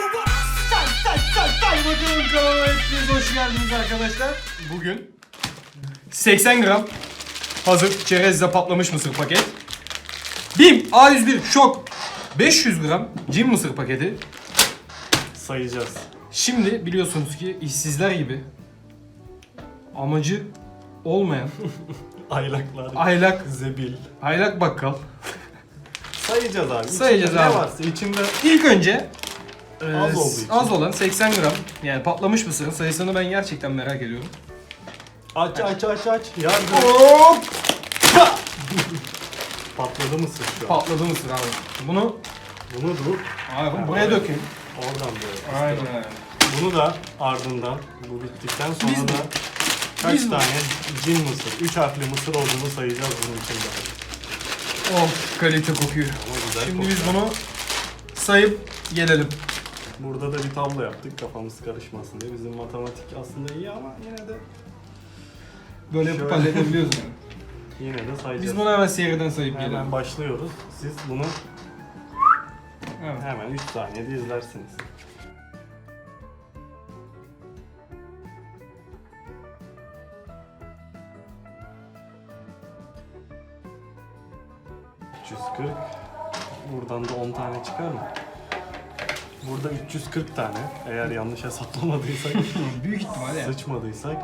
Say say say say bakalım kanalıma hepiniz hoş geldiniz arkadaşlar. Bugün 80 gram hazır çerezle patlamış mısır paket. BİM A101 şok 500 gram cin mısır paketi. sayacağız. Şimdi biliyorsunuz ki işsizler gibi amacı olmayan Aylaklar, aylak zebil. aylak bakkal Sayacağız abi. Sayacağız İçinde abi. Ne varsa içinde İlk önce e, Az olduğu için. az olan 80 gram yani patlamış mısırın sayısını ben gerçekten merak ediyorum. aç aç aç aç. Yardım. Hop! Patladı mısın şu an? Patladı mısır abi. Bunu Bunu dur. abi buraya dökün. Oradan böyle. Aynen. Bunu da ardından bu bittikten sonra Biz- da kaç biz- tane cin mısır, 3 harfli mısır olduğunu sayacağız bunun içinde. Of kalite kokuyor. Ama güzel Şimdi kokuyor. biz bunu sayıp gelelim. Burada da bir tablo yaptık kafamız karışmasın diye. Bizim matematik aslında iyi ama yine de Böyle yapıp Şöyle. halledebiliyoruz yani. yine de sayacağız. Biz bunu hemen seriden sayıp gelelim. Hemen başlıyoruz. Siz bunu Evet. hemen 3 saniyede izlersiniz. ...340... ...buradan da 10 tane çıkar mı? Burada 340 tane... ...eğer yanlış hesaplamadıysak... Büyük ihtimalle yani. ...sıçmadıysak...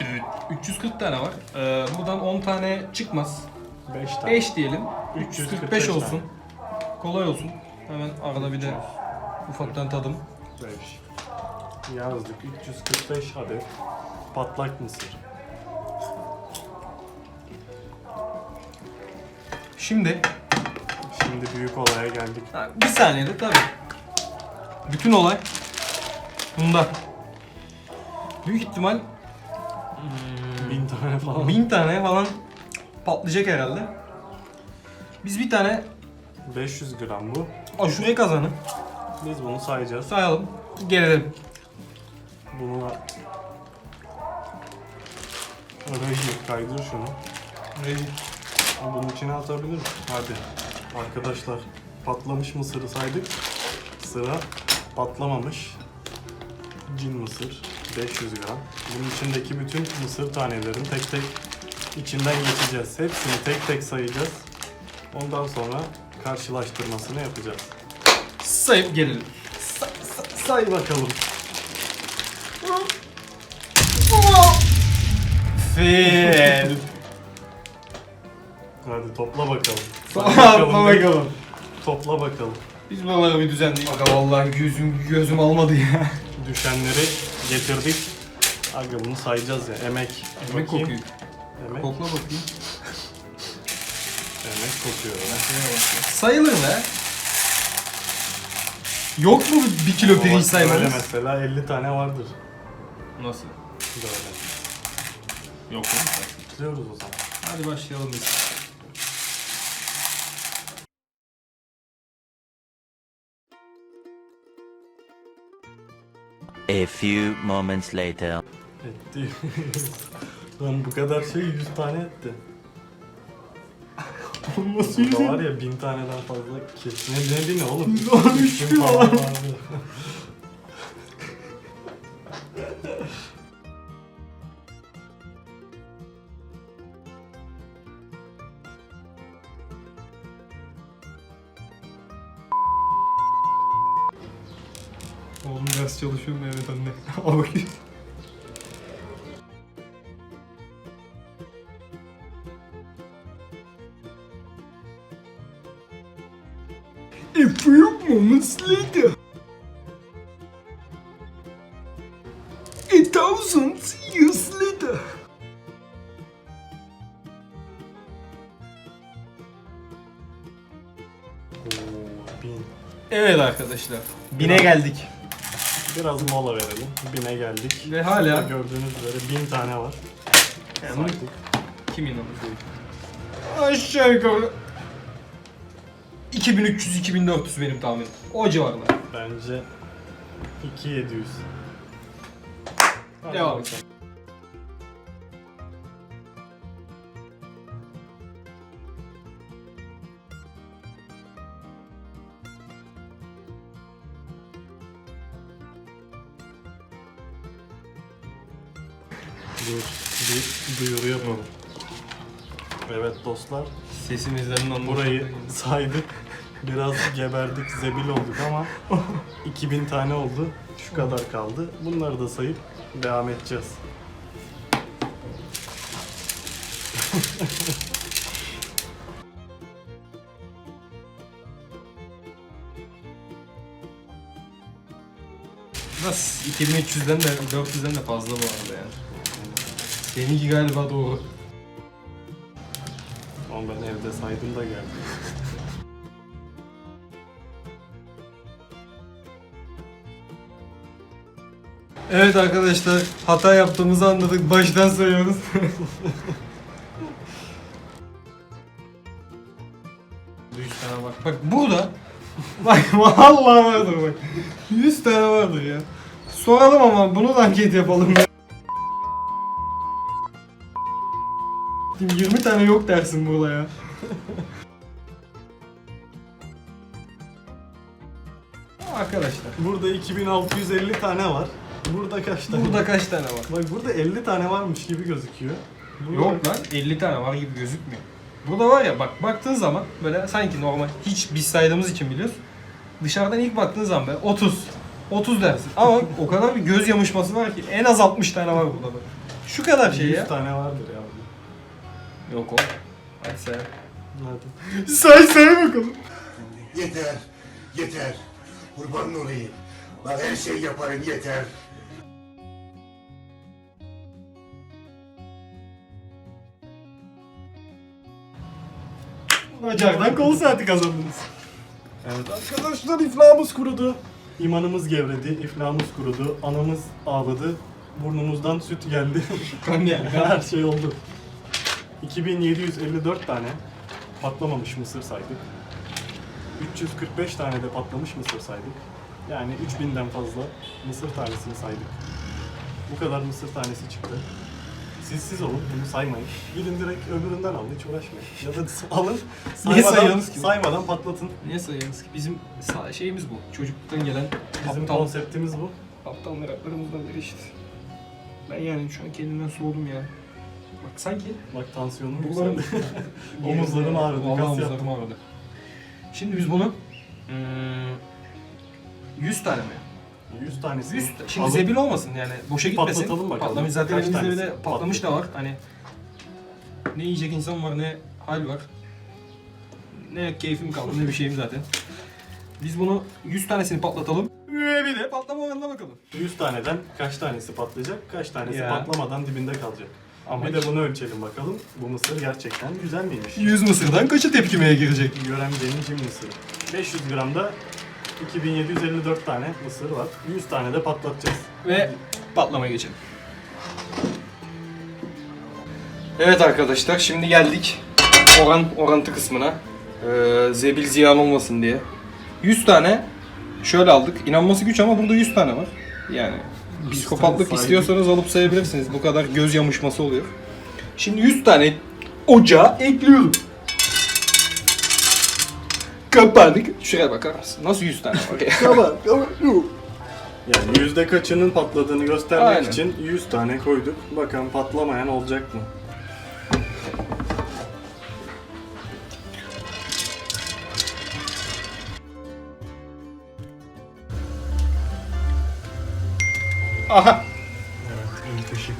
Evet. 340 tane var. Ee, buradan 10 tane çıkmaz. 5 tane. 5 diyelim. 345 345 tane. olsun. Kolay olsun. Hemen arada bir de ufaktan tadım. 5. Yazdık 345 adet... ...patlak mısır. Şimdi Şimdi büyük olaya geldik. ha, bir saniyede tabii. Bütün olay bunda. Büyük ihtimal Bin tane falan. 1000 tane falan patlayacak herhalde. Biz bir tane 500 gram bu. aşure kazanı Biz bunu sayacağız. sayalım. Gelelim. Bunu da... Reji kaydır şunu. Ama Bunun içine atabilir miyim? Hadi. Arkadaşlar patlamış mısırı saydık. Sıra patlamamış cin mısır 500 gram. Bunun içindeki bütün mısır tanelerin tek tek içinden geçeceğiz. Hepsini tek tek sayacağız. Ondan sonra karşılaştırmasını yapacağız. Sayıp gelelim. Say, say- say bakalım. Fil. Hadi topla bakalım. Topla bakalım. Topla bakalım. Biz buraları bir düzenleyelim. Aga vallahi gözüm gözüm almadı ya. Düşenleri getirdik. Aga bunu sayacağız ya. Emek. Emek Bakayım. kokuyor. Emek. Kokla bakayım. Emek kokuyor. Sayılır be. Yok mu bir kilo pirinç Böyle saymanız? mesela 50 tane vardır. Nasıl? Böyle. Yok mu? Bitiriyoruz o zaman. Hadi başlayalım biz. A few moments later. Etti. Lan bu kadar şey 100 tane etti. Nasıl Burada var ya 1000 taneden fazla kesin. Ne, ne bini oğlum? Lan 3000 üç bin falan vardı. Oğlum ders çalışıyorum evet anne. Al bakayım. A few moments later. A thousand years later. Oo, 1000. Evet arkadaşlar. Bine geldik. Biraz mola verelim. 1000'e geldik. Ve hala- Şurada gördüğünüz üzere 1000 tane var. Yani Saydık. kim inanır? Aşağı yukarı 2300-2400 benim tahminim. O civarlar. Bence 2700. Hadi Devam. bakalım. Dur, bir duyuru yapalım. Evet dostlar, Sesimizden burayı saydık. Biraz geberdik, zebil olduk ama 2000 tane oldu. Şu kadar kaldı. Bunları da sayıp devam edeceğiz. Nasıl? 2300'den de 400'den de fazla bu arada yani. Seninki galiba doğru. Ama ben evde saydım da geldi. Evet arkadaşlar hata yaptığımızı anladık. Baştan sayıyoruz. Yüz tane bak. Bak burada. Bak vallahi vardır bak. 100 tane vardır ya. Soralım ama bunu da anket yapalım ya. 20 tane yok dersin burada ya. Arkadaşlar Burada 2650 tane var. Burada kaç tane? burada kaç tane var? Bak burada 50 tane varmış gibi gözüküyor. Burada- Yok lan 50 tane var gibi gözükmüyor. Burada var ya bak baktığın zaman böyle sanki normal hiç biz saydığımız için biliyoruz. Dışarıdan ilk baktığın zaman böyle 30 30 dersin. Ama o kadar bir göz yamışması var ki en az 60 tane var burada. Şu kadar şey 100 ya. tane vardır ya. Yok o. Hadi say. Hadi. Say say bakalım. Yeter, yeter. Kurban olayım. Bak her şey yaparım yeter. Bacaktan kol saati kazandınız. Evet arkadaşlar iflahımız kurudu. İmanımız gevredi, iflahımız kurudu, anamız ağladı, burnumuzdan süt geldi. Kan geldi. Her şey oldu. 2754 tane patlamamış mısır saydık. 345 tane de patlamış mısır saydık. Yani 3000'den fazla mısır tanesini saydık. Bu kadar mısır tanesi çıktı. Siz siz olun, bunu saymayın. Gidin direkt öbüründen alın, hiç uğraşmayın. Ya da alın, Niye saymadan, sayıyorsunuz ki? saymadan patlatın. Niye sayıyorsunuz ki? Bizim sa- şeyimiz bu. Çocukluktan gelen Bizim aptal, konseptimiz bu. aptal meraklarımızdan biri işte. Ben yani şu an kendimden soğudum ya. Bak sanki Bak tansiyonum Bunların yükseldi. Omuzlarım ağrıdı, Vallahi kas omuzlarım ağrıdı. Şimdi biz bunu hmm, 100 tane mi? 100 tanesi. 100 Şimdi zebil olmasın yani boşa gitmesin. Patlatalım bakalım. Patlamış zaten Kaç elimizde bir tanesi de patlamış da var. Hani ne yiyecek insan var ne hal var. Ne keyfim kaldı ne bir şeyim zaten. Biz bunu 100 tanesini patlatalım. Ve bir de patlama oranına bakalım. 100 taneden kaç tanesi patlayacak, kaç tanesi Ya. patlamadan dibinde kalacak. Ama bir de bunu ölçelim bakalım. Bu mısır gerçekten güzel miymiş? 100 mısırdan kaçı tepkimeye girecek? Göremcenin cim mısırı. 500 gramda 2754 tane mısır var. 100 tane de patlatacağız. Ve patlamaya geçelim. Evet arkadaşlar şimdi geldik oran orantı kısmına. Ee, zebil ziyan olmasın diye. 100 tane şöyle aldık. İnanması güç ama burada 100 tane var. Yani psikopatlık istiyorsanız alıp sayabilirsiniz. Bu kadar göz yamışması oluyor. Şimdi 100 tane ocağa ekliyorum. Kapandık. Şuraya bakar mısın? Nasıl 100 tane var? Yani yüzde kaçının patladığını göstermek Aynen. için 100 tane koyduk. Bakalım patlamayan olacak mı? Aha. Evet, ilk ışık.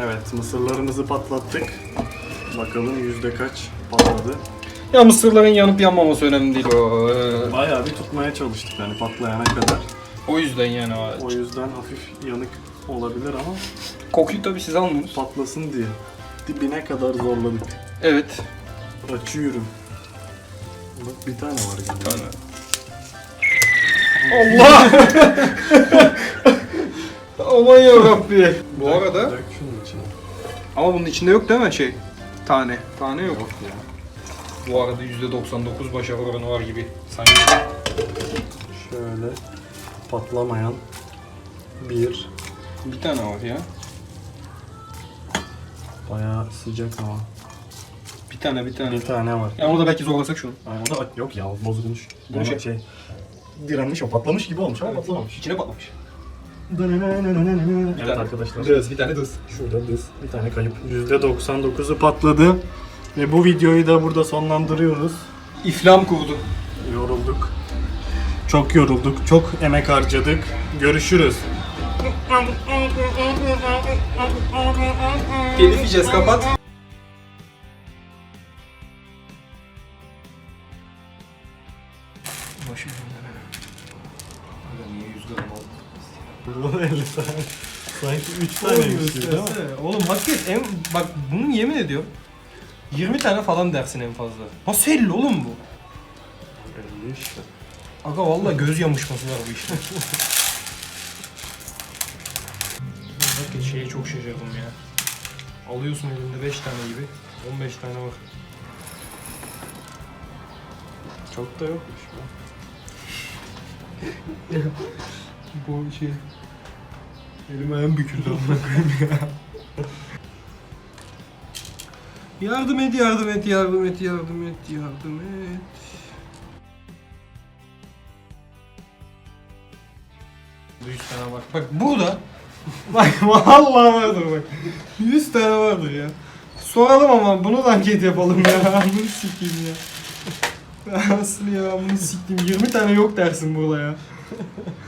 Evet, mısırlarımızı patlattık. Bakalım yüzde kaç patladı. Ya mısırların yanıp yanmaması önemli değil o. Ee, Bayağı bir tutmaya çalıştık yani patlayana kadar. O yüzden yani o. O yüzden hafif yanık olabilir ama Kokuyu tabii siz almıyorsunuz. patlasın diye dibine kadar zorladık. Evet. Açıyorum. Bak bir tane var galiba. Tane. Allah! Aman yarabbi. Bu arada Dök şunun içine. ama bunun içinde yok değil mi şey? Tane. Tane yok. Yok ya. Bu arada %99 başarı oranı var gibi sanki. Şöyle patlamayan bir Bir tane var ya. Bayağı sıcak ama. Bir tane bir tane. Bir tane var. Yani orada belki zorlasak şunu. Ay, o da yok ya bozulmuş. Bu şey- şey direnmiş o patlamış gibi olmuş ama patlamamış. İçine patlamış. Evet arkadaşlar. Dız bir tane dız. Şurada dız. Bir tane kayıp. %99'u patladı. Ve bu videoyu da burada sonlandırıyoruz. İflam kurdu. Yorulduk. Çok yorulduk. Çok emek harcadık. Görüşürüz. Telif yiyeceğiz kapat. Başım niye 100 gram? Burada 50 tane. Sanki 3 taneymiş gibi değil mi? Oğlum hakikaten en, bak bunu yemin ediyorum 20 tane falan dersin en fazla. Nasıl 50 oğlum bu? 50 işte. Aga valla göz yamışması var bu işte. şeye çok şaşırdım ya. Alıyorsun elinde 5 tane gibi. 15 tane var. Çok da yokmuş. Bu şey... Elim ayağım büküldü koyayım ya. Yardım et, yardım et, yardım et, yardım et, yardım et. Bu 100 tane var. Bak burada. Bak vallahi vardır bak. 100 tane vardır ya. Soralım ama bunu da anket yapalım ya. Bunu sikeyim ya. Aslında ya bunu siktim. 20 tane yok dersin burada ya.